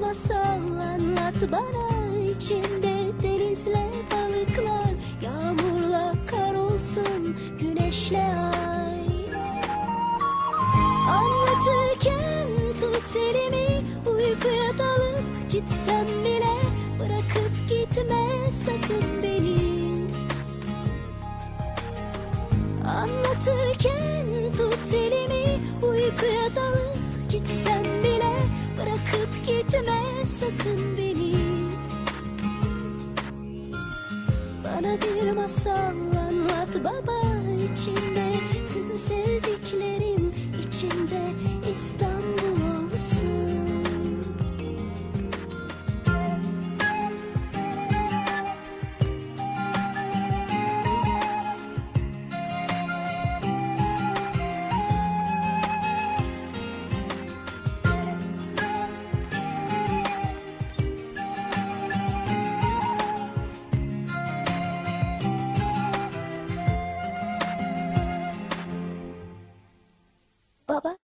masal anlat bana içinde denizle balıklar Yağmurla kar olsun güneşle ay. Anlatırken tut elimi uykuya dalıp gitsem bile Bırakıp gitme sakın sakın beni. Bana bir masal anlat baba içinde. Tüm sevdiklerim içinde. İstanbul Baba